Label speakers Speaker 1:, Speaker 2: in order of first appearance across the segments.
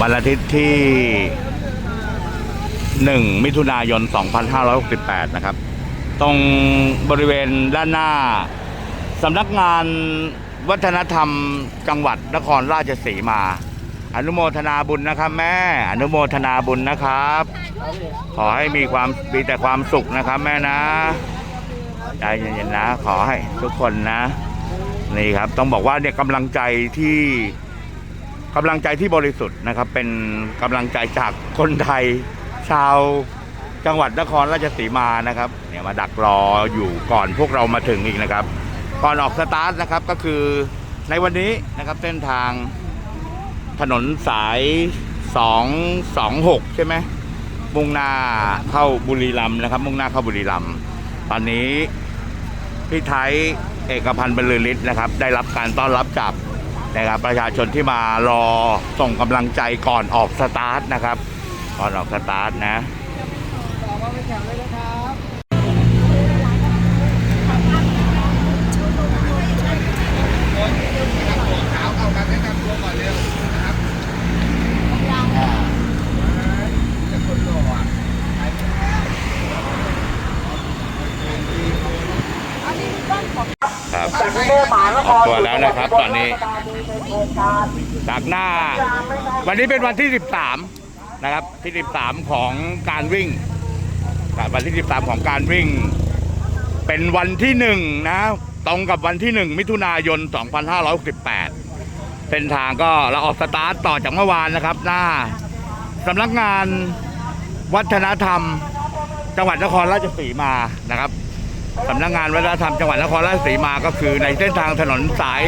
Speaker 1: วันอาทิตย์ที่ 1 มิถุนายน 2568 นะครับ ตรงบริเวณด้านหน้าสำนักงานวัฒนธรรมจังหวัดนครราชสีมา อนุโมทนาบุญนะครับ แม่ อนุโมทนาบุญนะครับ ขอให้มีความมีแต่ความสุขนะครับ แม่นะใจเย็นๆนะ ขอให้ทุกคนนะ นี่ครับ ต้องบอกว่าเนี่ยกำลังใจที่ กำลังใจที่บริสุทธิ์นะครับ เป็นกำลังใจจากคนไทยชาวจังหวัดนครราชสีมานะครับเนี่ยมาดักรออยู่ก่อนพวกเรามาถึงอีกนะครับ ก่อนออกสตาร์ทนะครับก็คือในวันนี้นะครับเส้นทางถนนสาย 226 ใช่ไหมมุ่งหน้าเข้าบุรีรัมย์นะครับ มุ่งหน้าเข้าบุรีรัมย์ตอนนี้พี่ไทยเอกพันธ์บรรลือฤทธิ์นะครับ ได้รับการต้อนรับจาก นะครับประชาชนที่มารอส่งกำลังใจก่อนออกสตาร์ทนะครับ ก่อนออกสตาร์ทนะ
Speaker 2: ต่อมาเป็นแถวเลยนะครับ
Speaker 1: ครับออกตัวแล้วนะครับตอนนี้ จากหน้า วันนี้เป็นวันที่ 13 นะครับ ที่ 13 ของการวิ่ง วันที่ 13 ของการวิ่ง เป็นวันที่หนึ่งนะตรงกับวันที่หนึ่งมิถุนายน 2568เส้นทางก็เราออกสตาร์ทต่อจากเมื่อวานนะครับ หน้าสำนักงานวัฒนธรรม จังหวัดนครราชสีมานะครับ สำนักงานวัฒนธรรมจังหวัดนครราชสีมาก็คือในเส้นทางถนนสาย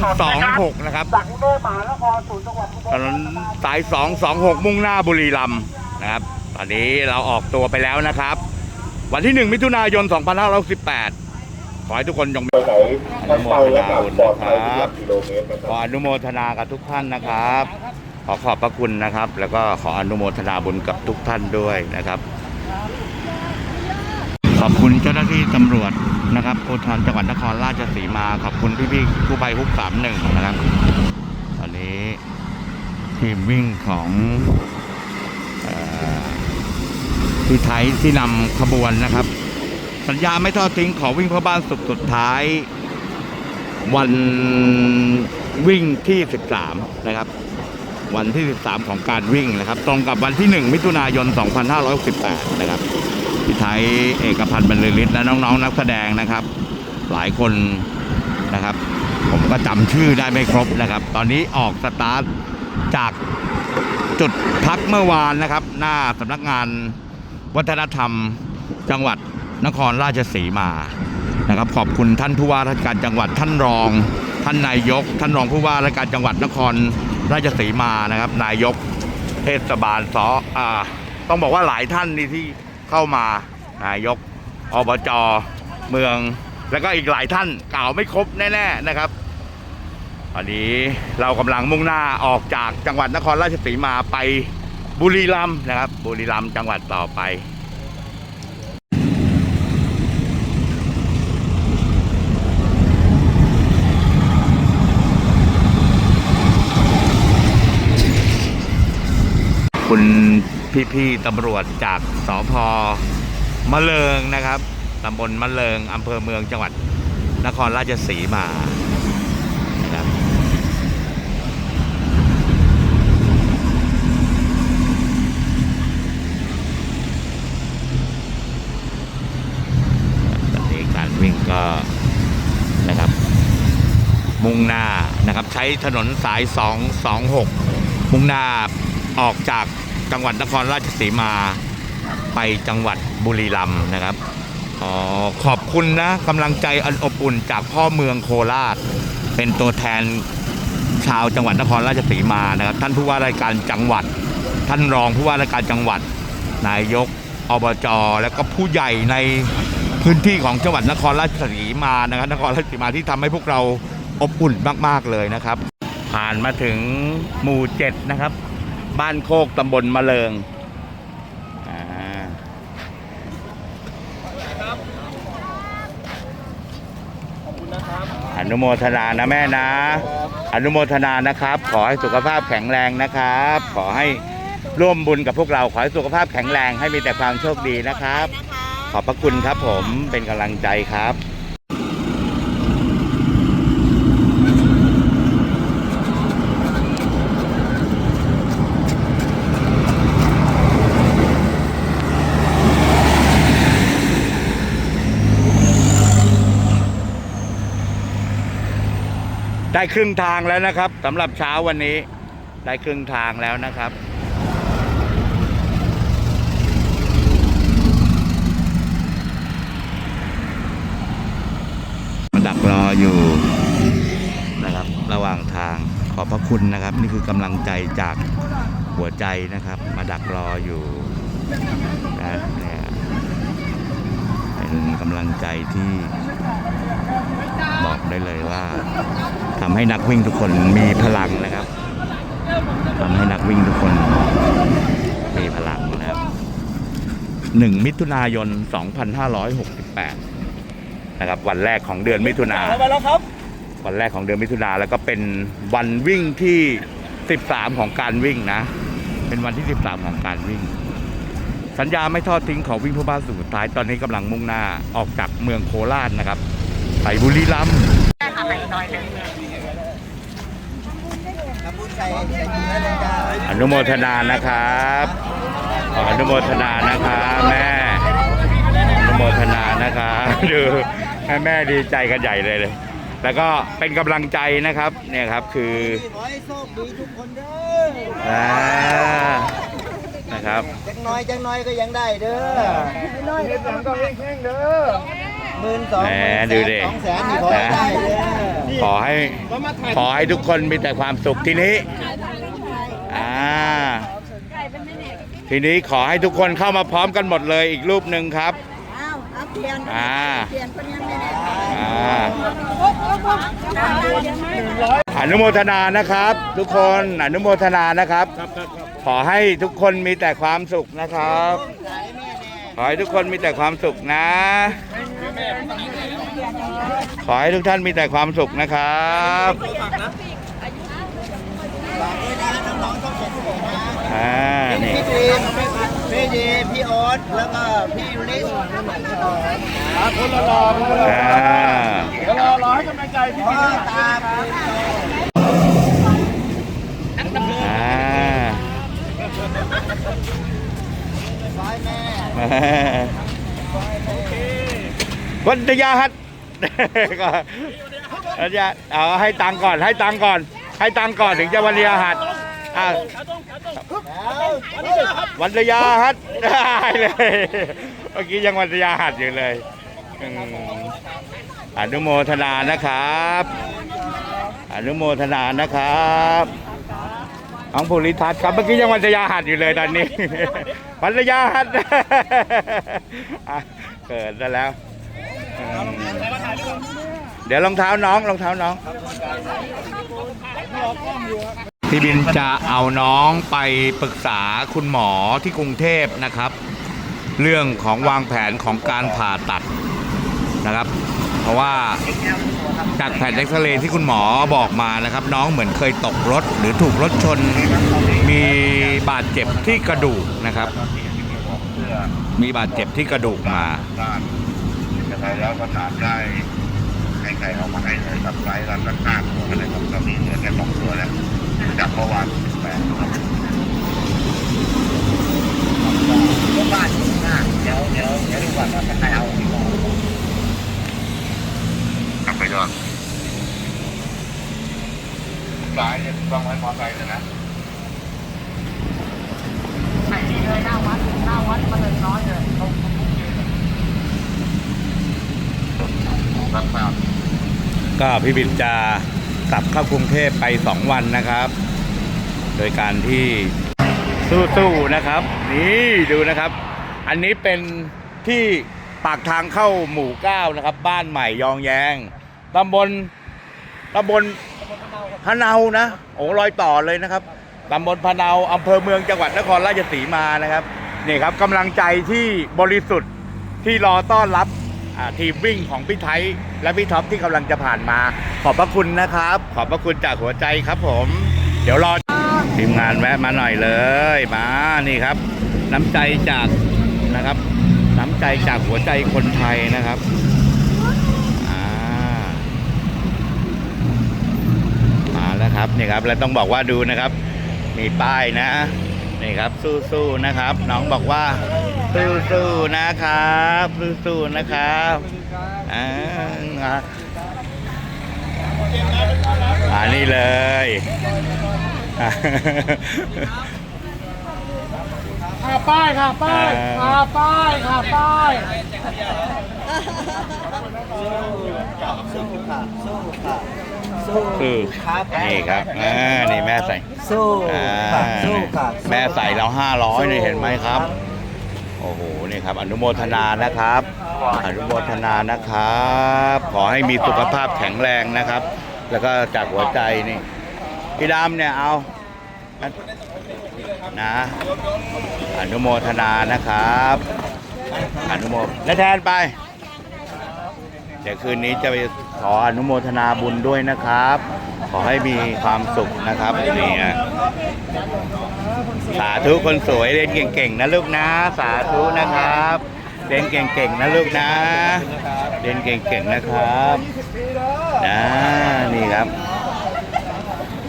Speaker 1: 226 นะครับ
Speaker 2: จากกรุงเทพมหานครสู่จังหวัดอุบ
Speaker 1: ถ
Speaker 2: ล
Speaker 1: นนสาย 226 มุ่งหน้าบุรีรัมย์นะครับ ตอนนี้เราออกตัวไปแล้วนะครับ วันที่ 1 มิถุนายน 2568ขอให้ทุกคนจงมี
Speaker 3: ไปไหนทางไปและกลับปลอดภัยทุกหลักกิโลเมตรนะค
Speaker 1: ขอ
Speaker 3: รับ
Speaker 1: อนุโมทนากับทุกท่านนะครับ ขอขอบพระคุณนะครับ แล้วก็ขออนุโมทนาบุญกับทุกท่านด้วยนะครับข อบคุณเจ้าหน้าที่ตำรวจนะครับภูธรจังหวัดนครราชสีมา ขอบคุณพี่ๆกู้ภัยฮุกสามหนึ่งนะครับตอนนี้ทีมวิ่งของพี่ไทยที่นำขบวนนะครับ สัญญาไม่ทอดทิ้งขอวิ่งเพื่อบ้านสุขสุดท้าย วันวิ่งที่ 13 นะครับ วันที่ 13 ของการวิ่งนะครับ ตรงกับวันที่ 1 มิถุนายน 2568 นะครับ พี่ไทยเอกพันธ์บรรลือฤทธิ์และน้องๆนักแสดงนะครับ หลายคนนะครับ ผมก็จำชื่อได้ไม่ครบนะครับ ตอนนี้ออกสตาร์ทจากจุดพักเมื่อวานนะครับ หน้าสำนักงานวัฒนธรรมจังหวัดนครราชสีมานะครับ ขอบคุณท่านผู้ว่าราชการจังหวัดท่านรอง ท่านนายก ท่านรองผู้ว่าราชการจังหวัดนครราชสีมานะครับ นายกเทศบาลสอ่าต้องบอกว่าหลายท่านนี่ที่ เข้ามานายกอบจเมือง แล้วก็อีกหลายท่านกล่าวไม่ครบแน่ๆนะครับตอนนี้เรากำลังมุ่งหน้าออกจากจังหวัดนครราชสีมาไปบุรีรัมย์นะครับ บุรีรัมย์จังหวัดต่อไปคุณ พี่ๆตำรวจจากสพมะเริงนะครับตำบลมะเริงอำเภอเมืองจังหวัดนครราชสีมานะครับตอนนี้การวิ่งก็นะครับ มุ่งหน้านะครับ ใช้ถนนสาย 226 มุ่งหน้าออกจาก จังหวัดนครราชสีมาไปจังหวัดบุรีรัมย์นะครับอ๋อขอบคุณนะกำลังใจอันอบอุ่นจากพ่อเมืองโคราช เป็นตัวแทนชาวจังหวัดนครราชสีมานะครับ ท่านผู้ว่าราชการจังหวัด ท่านรองผู้ว่าราชการจังหวัด นายกอบจและก็ผู้ใหญ่ในพื้นที่ของจังหวัดนครราชสีมานะครับ นครราชสีมาที่ทำให้พวกเราอบอุ่นมาก ๆ เลยนะครับ ผ่านมาถึงหมู่เจ็ดนะครับ บ้านโคกตำบลมะเริงอ่าอนุโมทนานะแม่นะ
Speaker 2: ครับ
Speaker 1: อนุโมทนานะครับ ขอให้สุขภาพแข็งแรงนะครับ ขอให้ร่วมบุญกับพวกเราขอให้สุขภาพแข็งแรงให้มีแต่ความโชคดีนะครับ ขอบพระคุณครับผมเป็นกำลังใจครับ ได้ครึ่งทางแล้วนะครับสำหรับเช้าวันนี้ ได้ครึ่งทางแล้วนะครับ มาดักรออยู่นะครับ ระหว่างทางขอบพระคุณนะครับ นี่คือกำลังใจจากหัวใจนะครับ มาดักรออยู่นะเนี่ยเป็นกำลังใจที่บอกได้เลยว่า ทำให้นักวิ่งทุกคนมีพลังนะครับทำให้นักวิ่งทุกคนมีพลังนะครับ1มิถุนายน 2568 นะครับ วันแรกของเดือนมิถุนา
Speaker 2: ไปแล้วครับ
Speaker 1: วันแรกของเดือนมิถุนาแล้วก็เป็นวันวิ่งที่ 13 ของการวิ่งนะ เป็นวันที่ 13 ของการวิ่ง สัญญาไม่ทอดทิ้งของวิ่งเพื่อบ้านสู่สุดท้ายตอนนี้กำลังมุ่งหน้าออกจากเมืองโคราชนะครับ ไปบุรีรัมย์
Speaker 2: ทำบุญใส่ใส่ดีนะเลยจ้า
Speaker 1: อนุโมทนานะครับขออนุโมทนานะครับแม่ อนุโมทนานะครับดูแม่แม่ดีใจกันใหญ่เลยเลย แล้วก็เป็นกำลังใจนะครับ เนี่ยครับคือ
Speaker 2: ขอให้โชคดีทุกคนเด้อ
Speaker 1: อ่านะครับ
Speaker 2: จังน้อยจังน้อยก็ยังได้เด้อน้อยเฮ็ดหลังก็แห้งๆเด้อ หมื่นสอง
Speaker 1: แหม
Speaker 2: หมื่น
Speaker 1: ดูดิ
Speaker 2: สองแสนนี่ขอให้ได้เด้อ
Speaker 1: ขอให้ขอให้ทุกคนมีแต่ความสุขทีนี้อ่าทีนี้ขอให้ทุกคนเข้ามาพร้อมกันหมดเลยอีกรูปหนึ่งครับ
Speaker 4: อ้าวเอาเปลี่ยน
Speaker 1: อ่า
Speaker 4: เปลี่ยนคนยังไม่ได้
Speaker 1: อ่า
Speaker 4: โอ้โหโอ้โห
Speaker 1: อนุโมทนานะครับ ทุกคนอนุโมทนานะครับ ขอให้ทุกคนมีแต่ความสุขนะครับ ขอให้ทุกคนมีแต่ความสุขนะ ขอให้ทุกท่านมีแต่ความสุขนะครับอ่านี่
Speaker 2: พี่ดีมพี่ดีพี่โอ๊ตแล้วก็พี่ยูริสคนละรอคนละ
Speaker 1: อ่า
Speaker 2: รอรอให้กำลังใจพี่ดีตาม
Speaker 1: อ่า
Speaker 2: ร้อยแม่
Speaker 1: วันยาฮัทก็วันยาเอาให้ตังก่อนให้ตังก่อน ให้ตังก่อนถึงจะวันยาฮัทอ่าวันยาฮัทได้เลยเมื่อกี้ยังวันยาฮัทอยู่เลยอนุโมทนานะครับอนุโมทนานะครับของภูริทัศน์ครับเมื่อกี้ยังวันยาหัดอยู่เลยตอนนี้วันยาหัดเกิดซะแล้ว เดี๋ยวรองเท้าน้องรองเท้าน้อง พี่บินจะเอาน้องไปปรึกษาคุณหมอที่กรุงเทพนะครับ เรื่องของวางแผนของการผ่าตัดนะครับ เพราะว่าจากแผ่นเอ็กซเรย์ที่คุณหมอบอกมานะครับ น้องเหมือนเคยตกรถ หรือถูกรถชนมีบาดเจ็บที่กระดูกนะครับ มีบาดเจ็บที่กระดูกมาะ
Speaker 3: ได้แล้วประสานได้ให้ใครเอามาให้เลยครับไซส์รันตั้งห้าตัวอะไรครับตอนนี้เหลือแค่สองตัวแล้วจากเมื่อวานแปดครับ
Speaker 2: บ้านหน้าเดี๋ยวเดี๋ยวเดี๋ยวดูก่อนว่าใครเอา
Speaker 3: กลับไปก่อนซ้ายเนี่ยต้องไว้มอไซค์เลยนะรั บทราบ
Speaker 1: ก็พี่บินจะกลับเข้ากรุงเทพไป 2 วันนะครับ โดยการที่สู้ๆนะครับ นี่ดูนะครับ อันนี้เป็นที่ปากทางเข้าหมู่เก้านะครับ บ้านใหม่ยองแยงตำบลตำบลพะเนานะโอ้รอยต่อเลยนะครับตำบลพะเนาอำเภอเมืองจังหวัดนครราชสีมานะครับนี่ครับกำลังใจที่บริสุทธิ์ที่รอต้อนรับ ทีมวิ่งของพี่ไทยและพี่ท็อปที่กำลังจะผ่านมา ขอบพระคุณนะครับ ขอบพระคุณจากหัวใจครับผม เดี๋ยวรอทีมงานแวะมาหน่อยเลยมานี่ครับ น้ำใจจากนะครับ น้ำใจจากหัวใจคนไทยนะครับมาแล้วครับนี่ครับ แล้วต้องบอกว่าดูนะครับ มีป้ายนะนี่ครับสู้ๆนะครับ น้องบอกว่า สู้ๆนะครับสู้ๆนะครับอ่าอ่านี่เลยอ่า
Speaker 2: ค่ะป้ายค่ะป้าย
Speaker 1: อ่า
Speaker 2: ค่ะป้ายค่ะป้ายสู้ค่ะสู้ค่ะสู้
Speaker 1: คือ
Speaker 2: ครับ
Speaker 1: นี่ครับอ่านี่แม่ใส่
Speaker 2: สู้
Speaker 1: อ่า
Speaker 2: ค่ะสู้ค่ะ
Speaker 1: แม่ใส่เราห้าร้อยนี่เห็นไหมครับโอ้โหนี่ครับ อนุโมทนานะครับ อนุโมทนานะครับ ขอให้มีสุขภาพแข็งแรงนะครับ แล้วก็จากหัวใจนี่พี่ดำเนี่ยเอานะอนุโมทนานะครับ อนุโมและแทนไป เดี๋ยวคืนนี้จะไปขออนุโมทนาบุญด้วยนะครับ ขอให้มีความสุขนะครับนี่ฮะ สาธุคนสวยเรียนเก่งๆนะลูกนะ สาธุนะครับเรียนเก่งๆนะลูกนะเรียนเก่งๆนะครับนะนี่ครับ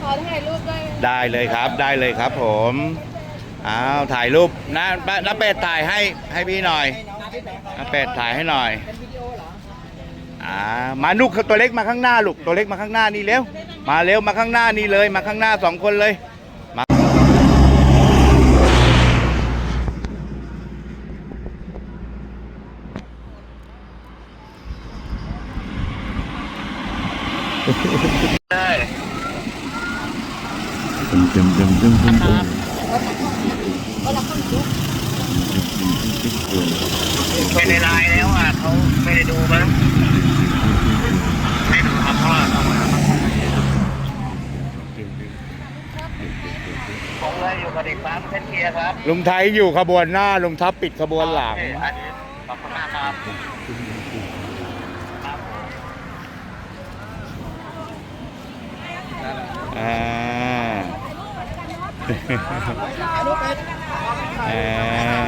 Speaker 4: ขอถ่ายรูปด้วย
Speaker 1: ได้เลยครับได้เลยครับผมอ้าวถ่ายรูปนะน้าเป็ดถ่ายให้ให้พี่หน่อยน้าเป็ดถ่ายให้หน่อยอ่ามานุกตัวเล็กมาข้างหน้าลูกตัวเล็กมาข้างหน้านี่เร็วมาเร็วมาข้างหน้านี่เลย มาข้างหน้าสองคนเลย มา
Speaker 3: ไปในไลน์แล้วอะเขาไม่ได้ดูมั้งไม่ดูครับเพราะว่าเขาผมเลยอยู่กับเด็กปั๊มเส้นเกียร์ครับ
Speaker 1: ลุงไทยอยู่ขบวนหน้าลุงทัพปิดขบวนหลัง
Speaker 3: อันนี้ขอบคุณมากครับ
Speaker 1: อ่าอ่า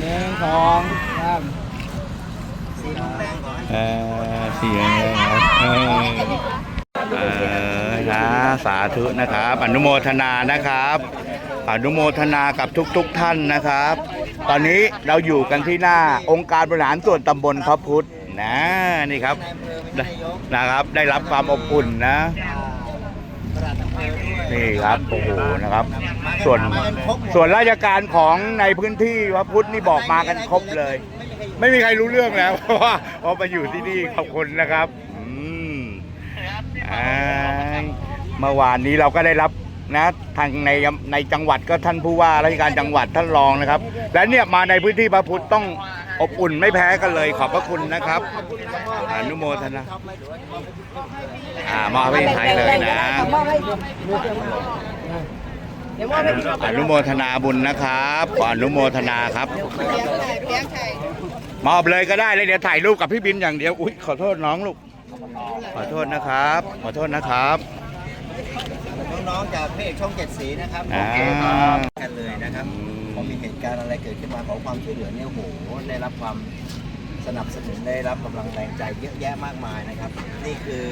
Speaker 2: หนึ่งสองสาม
Speaker 1: เออเสียงเลยครับเออเออนะสาธุนะครับอนุโมทนานะครับอนุโมทนากับทุกๆทท่านนะครับ ตอนนี้เราอยู่กันที่หน้าองค์การบริหารส่วนตำบลพระพุทธ นะนี่ครับนะครับได้รับความอบอุ่นนะนี่ครับโอ้โหนะครับ ส่วนส่วนราชการของในพื้นที่พระพุทธนี่บอกมากันครบเลย ไม่มีใครรู้เรื่องแล้วเพราะว่าพราะมาอยู่ที่นี่ขอบคุณนะครับอืมอ่าเมื่อวานนี้เราก็ได้รับนะทางในในจังหวัดก็ท่านผู้ว่าราชการจังหวัดท่านรองนะครับ และเนี่ยมาในพื้นที่พระพุทธต้อง อบอุ่นไม่แพ้กันเลย ขอบพระคุณนะครับอนุโมทนาอ่ามอบให้ไทยเลยนะอนุโมทนาบุญนะครับขออนุโมทนาครับ มอบเลยก็ได้เลยเดี๋ยวถ่ายรูปกับพี่บินอย่างเดียวอุ้ยขอโทษน้องลูกขอโทษนะครับ ขอโทษนะครับ
Speaker 2: น้องๆจากเพจช่องเจ็ดสีนะครับ
Speaker 1: อ่า
Speaker 2: กันเลยนะครับ พอมีเหตุการณ์อะไรเกิดขึ้นมาขอความช่วยเหลือเนี่ยโอ้โหได้รับความสนับสนุนได้รับกำลังแรงใจเยอะแยะมากมายนะครับ นี่คือ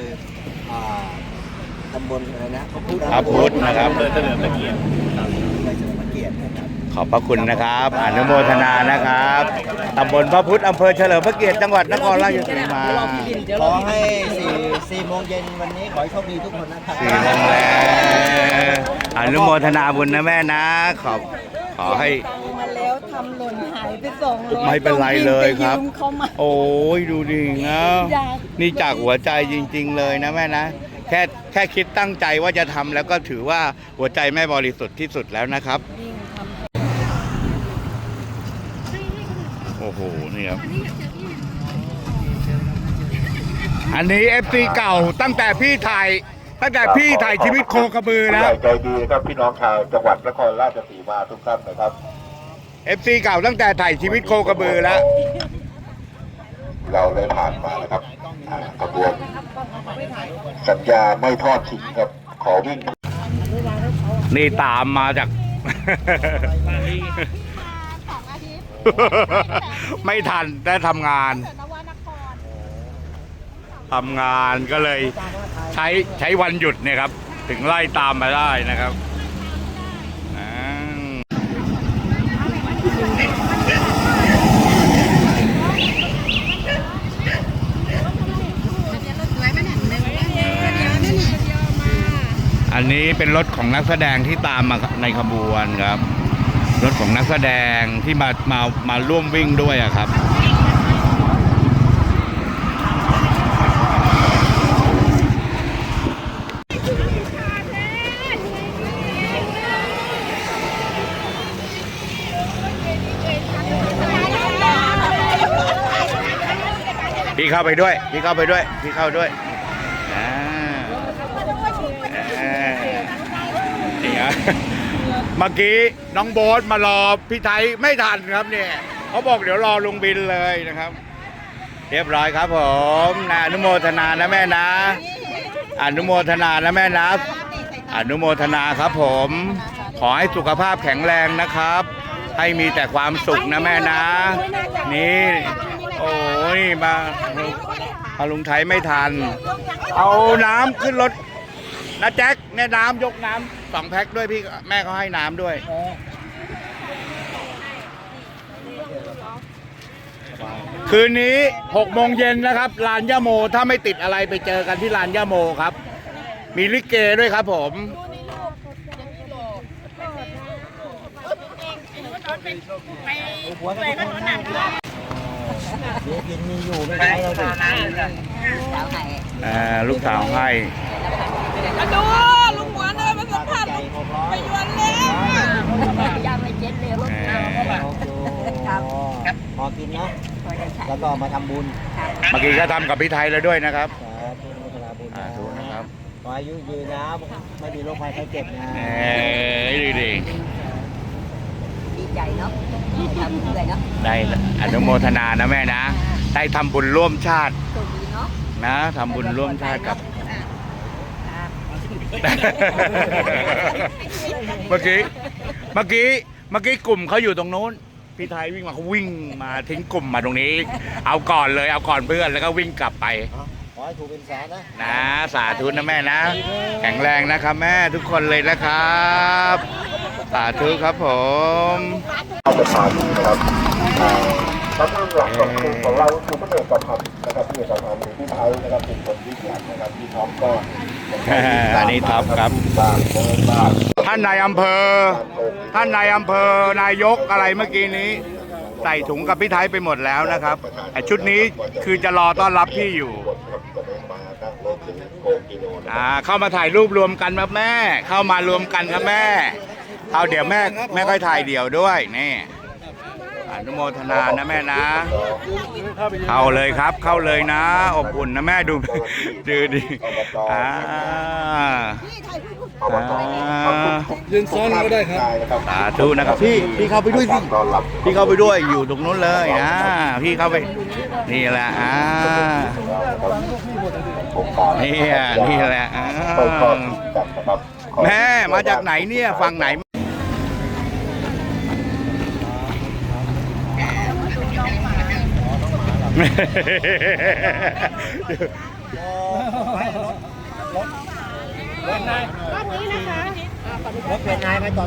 Speaker 2: อ่าตำบลอะไรนะพระพุทธ
Speaker 1: พระพุทธนะครับ
Speaker 2: อำเภอเฉลิมพระเกียรติอำเภอเฉลิมพระเกียรตินะครับ
Speaker 1: ขอบพระคุณนะครับ อนุโมทนานะครับตำบลพระพุทธอำเภอเฉลิมพระเกียรติจังหวัดนครราชสีมา
Speaker 2: ขอให้สี่สี่โมงเย็นวันนี้ขอให้โชคดีทุกคนนะครับ
Speaker 1: สี่โมงแล้วอนุโมทนาบุญนะแม่นะ ขอบข อให้
Speaker 4: มาแล้วทำหล่นหายไปสองร้อย
Speaker 1: ไม่เป็นไรเลยครับ
Speaker 4: ต้องวิ่งไปยืมเขามา
Speaker 1: โอ้ยดูดินะ
Speaker 4: อยาก
Speaker 1: นี่จากหัวใจจริง ๆ เลยนะแม่นะ แค่แค่คิดตั้งใจว่าจะทำแล้วก็ถือว่าหัวใจแม่บริสุทธิ์ที่สุดแล้วนะครับ
Speaker 4: วิ่งทำ
Speaker 1: โอ้โห นี่ครับ อันนี้ FC เก่าตั้งแต่พี่ถ่าย ตั้งแต่พี่ถ่ายชีวิตโคกระบือ
Speaker 3: ผู้
Speaker 1: แล้
Speaker 3: ให
Speaker 1: ว
Speaker 3: ญ่ใจดีนะครับพี่น้องชาวจังหวัดนครราชสีมาทุกท่านนะครับ
Speaker 1: FC เก่าตั้งแต่ถ่ายชีวิตโคกระบือแล้ว
Speaker 3: เราได้ผ่านมานะครับอ่ากระบวนสัญญาไม่ทอดทิ้งครับขอวิ่ง
Speaker 1: นี่ตามมาจาก
Speaker 4: สองอาทิตย์
Speaker 1: ไม่ทันได้ทำงาน
Speaker 4: เกิดนวนคร
Speaker 1: ทำงานก็เลยใช้ใช้วันหยุดเนี่ยครับ ถึงไล่ตามมาได้นะครับอ่าอันนี้เป็นรถของนักแสดงที่ตามมาในขบวนครับ รถของนักแสดงที่มามามาร่วมวิ่งด้วยอะครับ เข้าไปด้วย พี่เข้าไปด้วย พี่เข้าด้วยอ่าอ่านี่ฮะเมื่อกี้น้องโบ๊ทมารอพี่ไทยไม่ทันครับเนี่ยเขาบอกเดี๋ยวรอลุงบินเลยนะครับ เรียบร้อยครับผมนะอนุโมทนานะแม่นะอนุโมทนานะแม่นะอนุโมทนาครับผม ขอให้สุขภาพแข็งแรงนะครับ ให้มีแต่ความสุขนะแม่นะ นี่ โอ้ยมามาลุงไทยไม่ทัน เอาน้ำขึ้นรถนะแจ็คเนี่ยน้ำยกน้ำสองแพ็คด้วยพี่แม่เขาให้น้ำด้วยคืนนี้6โมงเย็นนะครับลานย่าโมถ้าไม่ติดอะไรไปเจอกันที่ลานย่าโมครับ มีลิเกด้วยครับผม
Speaker 2: หัวกันทุกคนนะเดี๋ยว กินมีอยู่ไม่ใช่เราดิ
Speaker 1: อ่าลูกสาวให้
Speaker 4: มาดูลุงหวนเลยมาสัมผัส
Speaker 2: ใจหกร้
Speaker 4: ไปยวนแล้ว
Speaker 5: ยังไม่เจ็ดเลยรถ
Speaker 1: เอาอ
Speaker 2: โอ้โหพอกินนะ
Speaker 5: พอจะ
Speaker 2: แล้วก็มาทำบุญ
Speaker 1: เมื่อกี้ก็ทำกับพี่ไทยแล้วด้วยนะครับ
Speaker 2: สาธุอนุโมทนาบุญ
Speaker 1: สาธุนะครับ
Speaker 2: ขออายุยืนนะไม่มีโรคภัยไข้เจ็บนะ
Speaker 1: เอ้ยดีดี
Speaker 5: ดี ใจเนาะทำเลยเนาะ
Speaker 1: ได้อนุโมทนานะแม่นะ ได้ทำบุญร่วมชาติ
Speaker 5: โชคดีเนาะ
Speaker 1: นะทำบุญร่วมชาติกับ เมื่อกี้ เมื่อกี้ เมื่อกี้กลุ่มเขาอยู่ตรงนู้น พี่ไทยวิ่งมาเขาวิ่งมาทิ้งกลุ่มมาตรงนี้ เอาก่อนเลย เอาก่อนเพื่อนแล้วก็วิ่งกลับไป
Speaker 2: ขอ ให้ถูกเป็นแสนนะ
Speaker 1: นะ สาธุนะแม่นะ แข็งแรงนะครับแม่ทุกคนเลยนะครับ สาธุครับผม
Speaker 3: เอาประชาชนนะครับอ่าตำแหน่งหลักของกลุ่มของเราคือพระเอกประพันธ์นะครับพระเอกประพันธ์หรือพี่ไทยนะครับเป็นคนที่หลักนะครับพี่ท็อปก็
Speaker 1: อันนี้ท็อปครับ
Speaker 3: บ้างโบนบ้าง
Speaker 1: ท่านนายอำเภอ ท่านนายอำเภอนายกอะไรเมื่อกี้นี้ ใส่ถุงกับพี่ไทยไปหมดแล้วนะครับไอชุดนี้คือจะรอต้อนรับพี่อยู่
Speaker 3: กิโล
Speaker 1: อ่าเข้ามาถ่ายรูปรวมกันครับแม่ เข้ามารวมกันครับแม่ เอาเดี๋ยวแม่แม่ค่อยถ่ายเดี่ยวด้วยนี่อนุโมทนานะแม่นะ เข้าเลยครับ เข้าเลยนะ อบอุ่นนะแม่ดูดูดิอ่าอ่า
Speaker 3: ยืนซ้อนก็ได้ครับ
Speaker 1: สาธุนะครับพี่พี่เข้าไปด้วยสิพี่เข้าไปด้วยอยู่ตรงนู้นเลยอ่าพี่เข้าไปนี่แหละอ่า
Speaker 3: ผมขอ
Speaker 1: นี่อะนี่แหละอ่า
Speaker 3: ไปก่อนจัดนะครับขอ
Speaker 1: แม่มาจากไหนเนี่ยฝั่งไหน
Speaker 2: รถเป็นนายไปต่อ